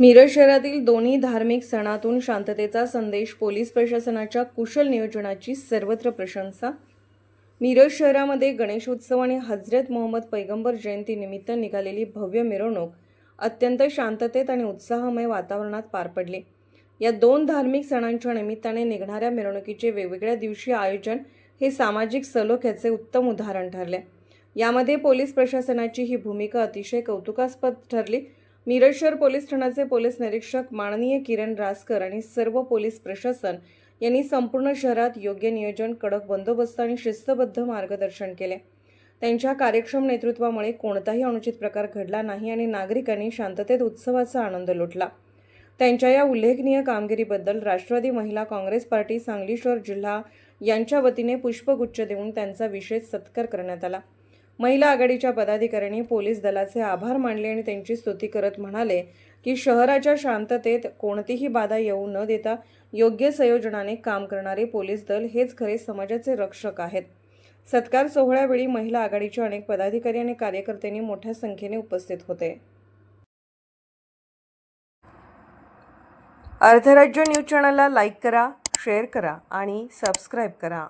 मिरज शहरातील दोन्ही धार्मिक सणातून शांततेचा संदेश पोलीस प्रशासनाच्या कुशल नियोजनाची सर्वत्र प्रशंसा. मिरज शहरामध्ये गणेशोत्सव आणि हजरत मोहम्मद पैगंबर जयंतीनिमित्त निघालेली भव्य मिरवणूक अत्यंत शांततेत आणि उत्साहमय वातावरणात पार पडली. या दोन धार्मिक सणांच्या निमित्ताने निघणाऱ्या मिरवणुकीचे वेगवेगळ्या दिवशी आयोजन हे सामाजिक सलोख्याचे उत्तम उदाहरण ठरले. यामध्ये पोलीस प्रशासनाची ही भूमिका अतिशय कौतुकास्पद ठरली. मिरज शहर पोलीस ठाण्याचे पोलीस निरीक्षक माननीय किरण रासकर आणि सर्व पोलीस प्रशासन यांनी संपूर्ण शहरात योग्य नियोजन कडक बंदोबस्त आणि शिस्तबद्ध मार्गदर्शन केले. त्यांच्या कार्यक्षम नेतृत्वामुळे कोणताही अनुचित प्रकार घडला नाही आणि नागरिकांनी शांततेत उत्सवाचा आनंद लुटला. त्यांच्या या उल्लेखनीय कामगिरीबद्दल राष्ट्रवादी महिला काँग्रेस पार्टी सांगली शहर जिल्हा यांच्या वतीने पुष्पगुच्छ देऊन त्यांचा विशेष सत्कार करण्यात आला. महिला आघाडीच्या पदाधिकाऱ्यांनी पोलीस दलाचे आभार मानले आणि त्यांची स्तुती करत म्हणाले की शहराच्या शांततेत कोणतीही बाधा येऊ न देता योग्य संयोजनाने काम करणारे पोलीस दल हेच खरे समाजाचे रक्षक आहेत. सत्कार सोहळ्यावेळी महिला आघाडीचे अनेक पदाधिकारी आणि कार्यकर्त्यांनी मोठ्या संख्येने उपस्थित होते. अर्थराज्य न्यूज चॅनलला लाईक करा शेअर करा आणि सबस्क्राईब करा.